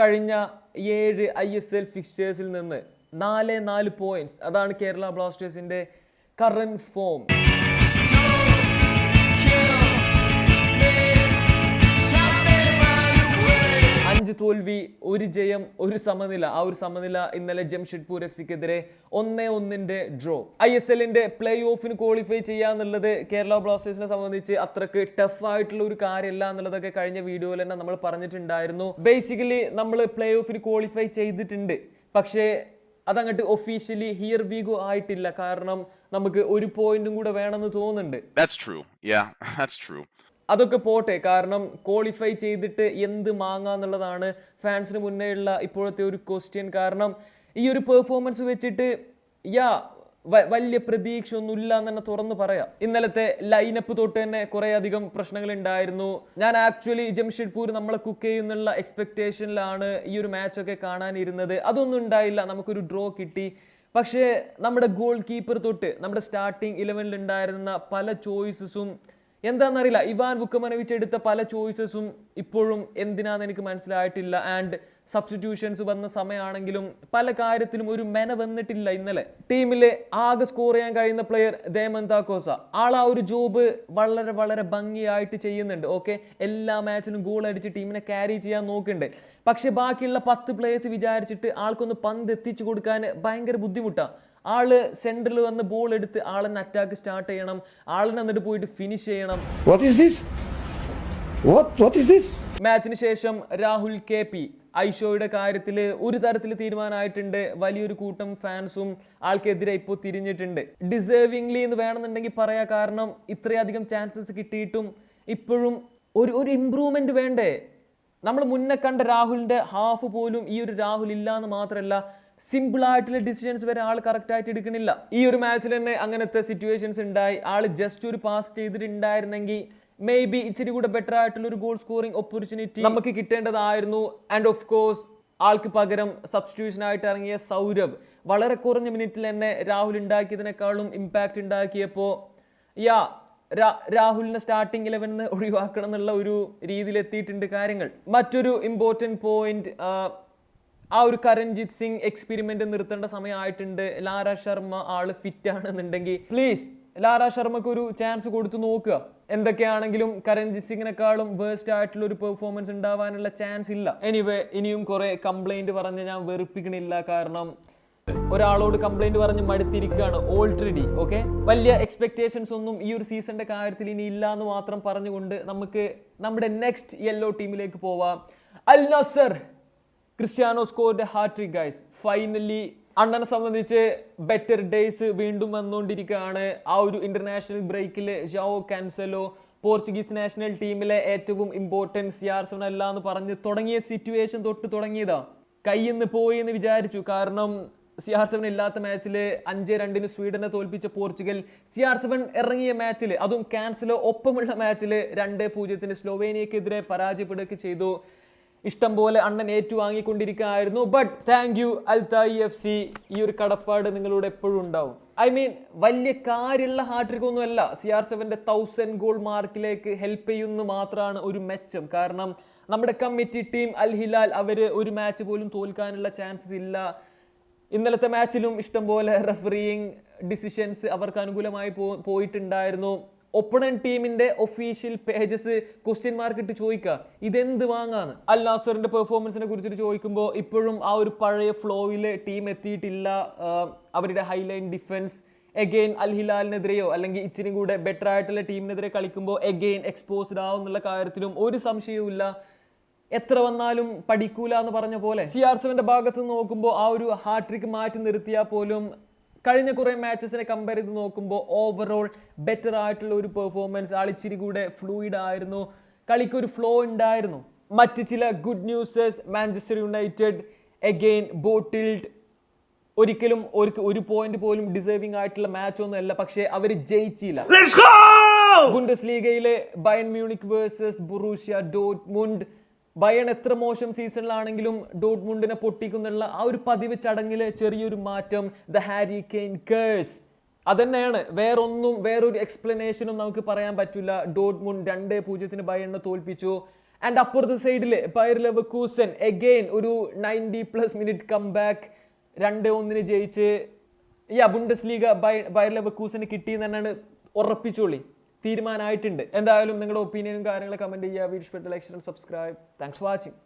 കഴിഞ്ഞ ഏഴ് I S L ഫിക്സ്റ്റേഴ്സിൽ നിന്ന് നാല് നാല് പോയിന്റ്സ് അതാണ് കേരള ബ്ലാസ്റ്റേഴ്സിന്റെ കറന്റ് ഫോം തോൽവി ഒരു ജയം ഒരു സമനില. ആ ഒരു സമനില ഇന്നലെ ജംഷഡ്പൂർ എഫ് സിക്കെതിരെ ഒന്നേ ഒന്നിന്റെ ഡ്രോ ഐ എസ് എല്ലിന്റെ പ്ലേ ഓഫിന് ക്വാളിഫൈ ചെയ്യാന്നുള്ളത് കേരള ബ്ലാസ്റ്റേഴ്സിനെ സംബന്ധിച്ച് അത്രയ്ക്ക് ടഫ് ആയിട്ടുള്ള ഒരു കാര്യമല്ല എന്നുള്ളതൊക്കെ കഴിഞ്ഞ വീഡിയോയിൽ തന്നെ നമ്മൾ പറഞ്ഞിട്ടുണ്ടായിരുന്നു. ബേസിക്കലി നമ്മൾ പ്ലേ ഓഫിന് ക്വാളിഫൈ ചെയ്തിട്ടുണ്ട്. പക്ഷേ അതങ്ങോട്ട് ഒഫീഷ്യലി ഹിയർ വീഗു ആയിട്ടില്ല. കാരണം നമുക്ക് ഒരു പോയിന്റും കൂടെ വേണമെന്ന് തോന്നുന്നുണ്ട്. അതൊക്കെ പോട്ടെ. കാരണം ക്വാളിഫൈ ചെയ്തിട്ട് എന്ത് മാങ്ങാന്നുള്ളതാണ് ഫാൻസിന് മുന്നേ ഉള്ള ഇപ്പോഴത്തെ ഒരു ക്വസ്റ്റ്യൻ കാരണം ഈ ഒരു പെർഫോമൻസ് വെച്ചിട്ട് യാ വലിയ പ്രതീക്ഷ ഒന്നും ഇല്ല എന്ന് തന്നെ തുറന്നു പറയാം. ഇന്നലത്തെ ലൈനപ്പ് തൊട്ട് തന്നെ കുറെ അധികം പ്രശ്നങ്ങൾ ഉണ്ടായിരുന്നു ഞാൻ ആക്ച്വലി ജംഷഡ്പൂർ നമ്മളെ കുക്ക് ചെയ്യുന്നുള്ള എക്സ്പെക്ടേഷനിലാണ് ഈ ഒരു മാച്ചൊക്കെ കാണാനിരുന്നത്. അതൊന്നും ഉണ്ടായില്ല. നമുക്കൊരു ഡ്രോ കിട്ടി. പക്ഷേ നമ്മുടെ ഗോൾ കീപ്പർ തൊട്ട് നമ്മുടെ സ്റ്റാർട്ടിംഗ് ഇലവനിൽ ഉണ്ടായിരുന്ന പല ചോയ്സസും എന്താണെന്നറിയില്ല ഇവാൻ വുക്കമനവിച്ച് എടുത്ത പല ചോയ്സസും ഇപ്പോഴും എന്തിനാന്ന് എനിക്ക് മനസ്സിലായിട്ടില്ല. ആൻഡ് സബ്സ്റ്റിറ്റ്യൂഷൻസ് വന്ന സമയമാണെങ്കിലും പല കാര്യത്തിലും ഒരു മെന വന്നിട്ടില്ല ഇന്നലെ. ടീമിലെ ആകെ സ്കോർ ചെയ്യാൻ കഴിയുന്ന പ്ലെയർ ദേമന്താക്കോസ ആൾ ആ ഒരു ജോബ് വളരെ വളരെ ഭംഗിയായിട്ട് ചെയ്യുന്നുണ്ട്. ഓക്കെ എല്ലാ മാച്ചിനും ഗോൾ അടിച്ച് ടീമിനെ ക്യാരി ചെയ്യാൻ നോക്കുന്നുണ്ട്. പക്ഷെ ബാക്കിയുള്ള പത്ത് പ്ലേയേഴ്സ് വിചാരിച്ചിട്ട് ആൾക്കൊന്ന് പന്ത് എത്തിച്ചു കൊടുക്കാൻ ഭയങ്കര ബുദ്ധിമുട്ടാണ് ആൾ സെന്ററിൽ വന്ന് ബോൾ എടുത്ത് ആളിനെ അറ്റാക്ക് സ്റ്റാർട്ട് ചെയ്യണം. ആളിനെ എന്നിട്ട് പോയിട്ട് ഫിനിഷ് ചെയ്യണം? മാച്ചിന് ശേഷം രാഹുൽ കെ പി. ഐഷോയുടെ കാര്യത്തിൽ ഒരു തരത്തിൽ തീരുമാനമായിട്ടുണ്ട്. വലിയൊരു കൂട്ടം ഫാൻസും ആൾക്കെതിരെ ഇപ്പോൾ തിരിഞ്ഞിട്ടുണ്ട്. ഡിസേർവിംഗ്ലി എന്ന് വേണമെന്നുണ്ടെങ്കിൽ പറയാ കാരണം ഇത്രയധികം ചാൻസസ് കിട്ടിയിട്ടും ഇപ്പോഴും ഒരു ഒരു ഇമ്പ്രൂവ്മെന്റ് വേണ്ടേ? നമ്മൾ മുന്നേ കണ്ട രാഹുലിന്റെ ഹാഫ് പോലും ഈ ഒരു രാഹുൽ ഇല്ല എന്ന് മാത്രമല്ല സിമ്പിൾ ആയിട്ടുള്ള ഡിസിഷൻസ് വരെ ആൾ കറക്റ്റ് ആയിട്ട് എടുക്കണില്ല. ഈ ഒരു മാച്ചിൽ തന്നെ അങ്ങനത്തെ സിറ്റുവേഷൻസ് ഉണ്ടായി. ആൾ ജസ്റ്റ് ഒരു പാസ് ചെയ്തിട്ടുണ്ടായിരുന്നെങ്കിൽ മേ ബി ഇച്ചിരി കൂടെ ബെറ്റർ ആയിട്ടുള്ള ഒരു ഗോൾ സ്കോറിംഗ് ഓപ്പർച്യൂണിറ്റി നമുക്ക് കിട്ടേണ്ടതായിരുന്നു. ആൻഡ് ഓഫ് കോഴ്സ് ആൾക്ക് പകരം സബ്സ്റ്റിറ്റ്യൂഷൻ ആയിട്ട് ഇറങ്ങിയ സൗരഭ് വളരെ കുറഞ്ഞ മിനിറ്റിൽ തന്നെ രാഹുൽ ഉണ്ടാക്കിയതിനേക്കാളും ഇമ്പാക്റ്റ് ഉണ്ടാക്കിയപ്പോൾ യാ രാഹുലിനെ സ്റ്റാർട്ടിംഗ് ഇലവനിന്ന് ഒഴിവാക്കണം എന്നുള്ള ഒരു രീതിയിൽ എത്തിയിട്ടുണ്ട് കാര്യങ്ങൾ. മറ്റൊരു ഇമ്പോർട്ടന്റ് പോയിന്റ് ആ ഒരു കരൺജിത് സിംഗ് എക്സ്പെരിമെന്റ് നിർത്തേണ്ട സമയമായിട്ടുണ്ട്. ലാര ശർമ്മ ആൾ ഫിറ്റ് ആണെന്നുണ്ടെങ്കിൽ പ്ലീസ് ലാര ശർമ്മക്ക് ഒരു ചാൻസ് കൊടുത്തു നോക്കുക. എന്തൊക്കെയാണെങ്കിലും കരൺജിത് സിംഗിനെക്കാളും വേസ്റ്റ് ആയിട്ടുള്ള ഒരു പെർഫോമൻസ് ഉണ്ടാവാനുള്ള ചാൻസ് ഇല്ല. എനിവേ ഇനിയും കുറെ കംപ്ലൈന്റ് പറഞ്ഞ് ഞാൻ വെറുപ്പിക്കണില്ല. കാരണം ഒരാളോട് കംപ്ലൈന്റ് പറഞ്ഞ് മടുത്തിരിക്കുകയാണ് ഓൾറെഡി ഓക്കെ വലിയ എക്സ്പെക്ടേഷൻസ് ഒന്നും ഈ ഒരു സീസണിന്റെ കാര്യത്തിൽ ഇനി ഇല്ല എന്ന് മാത്രം പറഞ്ഞുകൊണ്ട് നമുക്ക് നമ്മുടെ നെക്സ്റ്റ് യെല്ലോ ടീമിലേക്ക് പോവാം. അൽ നസർ ക്രിസ്ത്യാനോ സ്കോറിന്റെ ഹാട്രിക് ഗൈസ് ഫൈനലി അണ്ണനെ സംബന്ധിച്ച് ബെറ്റർ ഡേയ്സ് വീണ്ടും വന്നുകൊണ്ടിരിക്കുകയാണ്. ആ ഒരു ഇന്റർനാഷണൽ ബ്രേക്കിൽ ജാവോ കാൻസലോ പോർച്ചുഗീസ് നാഷണൽ ടീമിലെ ഏറ്റവും ഇമ്പോർട്ടൻസ് സിയാർസൺ അല്ല എന്ന് പറഞ്ഞ് തുടങ്ങിയ സിറ്റുവേഷൻ തൊട്ട് തുടങ്ങിയതാ. കയ്യിന്ന് പോയി എന്ന് വിചാരിച്ചു. കാരണം സി ആർ സെവൻ ഇല്ലാത്ത മാച്ചിൽ അഞ്ച് രണ്ടിന് സ്വീഡനെ തോൽപ്പിച്ച പോർച്ചുഗൽ സി ആർ സെവൻ ഇറങ്ങിയ മാച്ചിൽ അതും ക്യാൻസലോ ഒപ്പമുള്ള മാച്ചിൽ രണ്ട് പൂജ്യത്തിന് സ്ലോവേനിയക്കെതിരെ പരാജയപ്പെടുകയൊക്കെ ചെയ്തു. ഇഷ്ടം പോലെ അണ്ണൻ ഏറ്റുവാങ്ങിക്കൊണ്ടിരിക്കുകയായിരുന്നു. But thank you Al Tai F C ഈ ഒരു കടപ്പാട് നിങ്ങളോട് എപ്പോഴും ഉണ്ടാവും. ഐ മീൻ വലിയ കാര്യമുള്ള ഹാട്രിക് ഒന്നുമല്ല സി ആർ സെവന്റെ തൗസൻഡ് ഗോൾ മാർക്കിലേക്ക് ഹെൽപ്പ് ചെയ്യുന്നു മാത്രമാണ് ഒരു മെച്ചം. കാരണം നമ്മുടെ കമ്മിറ്റി ടീം അൽ ഹിലാൽ അവർ ഒരു മാച്ച് പോലും തോൽക്കാനുള്ള ചാൻസസ് ഇല്ല. ഇന്നലത്തെ മാച്ചിലും ഇഷ്ടംപോലെ റെഫറിയിങ് ഡിസിഷൻസ് അവർക്ക് അനുകൂലമായി പോയിട്ടുണ്ടായിരുന്നു. ഒപ്പണൻ ടീമിന്റെ ഒഫീഷ്യൽ പേജസ് ക്വസ്റ്റ്യൻ മാർക്ക് ഇട്ട് ചോദിക്കുക. ഇതെന്ത് വാങ്ങാന്ന്? അൽ നാസറിന്റെ പെർഫോമൻസിനെ കുറിച്ചിട്ട് ചോദിക്കുമ്പോൾ ഇപ്പോഴും ആ ഒരു പഴയ ഫ്ലോയിൽ ടീം എത്തിയിട്ടില്ല. അവരുടെ high line defence again Al ഹിലാലിനെതിരെയോ അല്ലെങ്കിൽ ഇച്ചിരി കൂടെ ബെറ്റർ ആയിട്ടുള്ള ടീമിനെതിരെ കളിക്കുമ്പോൾ എഗെയിൻ എക്സ്പോസ്ഡ് ആവും എന്നുള്ള കാര്യത്തിലും ഒരു സംശയവുമില്ല എത്ര വന്നാലും പഠിക്കൂല എന്ന് പറഞ്ഞ പോലെ. സി ആർ സെവന്റെ ഭാഗത്ത് നോക്കുമ്പോൾ ആ ഒരു ഹാട്രിക് മാറ്റി നിർത്തിയാൽ പോലും കഴിഞ്ഞ കുറേ മാച്ചസിനെ കമ്പയർ ചെയ്ത് നോക്കുമ്പോൾ ഓവറോൾ ബെറ്റർ ആയിട്ടുള്ള ഒരു പെർഫോമൻസ് ആളിച്ചിരി കൂടെ ഫ്ലൂയിഡ് ആയിരുന്നു. കളിക്കൊരു ഫ്ലോ ഉണ്ടായിരുന്നു. മറ്റ് ചില good newses Manchester United again bottled ഒരിക്കലും ഒരു ഒരു പോയിന്റ് പോലും ഡിസേർവിംഗ് ആയിട്ടുള്ള മാച്ച് ഒന്നും അല്ല. പക്ഷേ അവർ ജയിച്ചില്ല! ബുണ്ടസ് ലീഗയിലെ Bayern Munich versus Borussia Dortmund Bayern എത്ര മോശം സീസണിലാണെങ്കിലും ഡോട്ട്മുണ്ടിനെ പൊട്ടിക്കുന്നുള്ള ആ ഒരു പതിവ് ചടങ്ങിലെ ചെറിയൊരു മാറ്റം. ദ ഹാരി കെയിൻ കേഴ്സ് അതന്നെയാണ്. വേറൊന്നും വേറൊരു എക്സ്പ്ലനേഷനും നമുക്ക് പറയാൻ പറ്റില്ല. ഡോട്ട്മുണ്ട് രണ്ട് പൂജ്യത്തിന് ബയണിനെ തോൽപ്പിച്ചു. ആൻഡ് അപ്പുറത്തെ സൈഡിൽ പയർ ലെവക്കൂസൻ എഗെയിൻ ഒരു ninety plus minute come back രണ്ട് ഒന്നിന് ജയിച്ച്. ഈ അബുണ്ടസ് ലീഗ ബയർ ലെവക്കൂസന് കിട്ടിയെന്ന് തന്നെയാണ് ഉറപ്പിച്ചോളി തീരുമാനമായിട്ടുണ്ട് എന്തായാലും നിങ്ങളുടെ ഒപ്പീനിയനും കാര്യങ്ങളും കമന്റ് ചെയ്യുക. വീഡിയോ ഇഷ്ടപ്പെട്ട like subscribe thanks for watching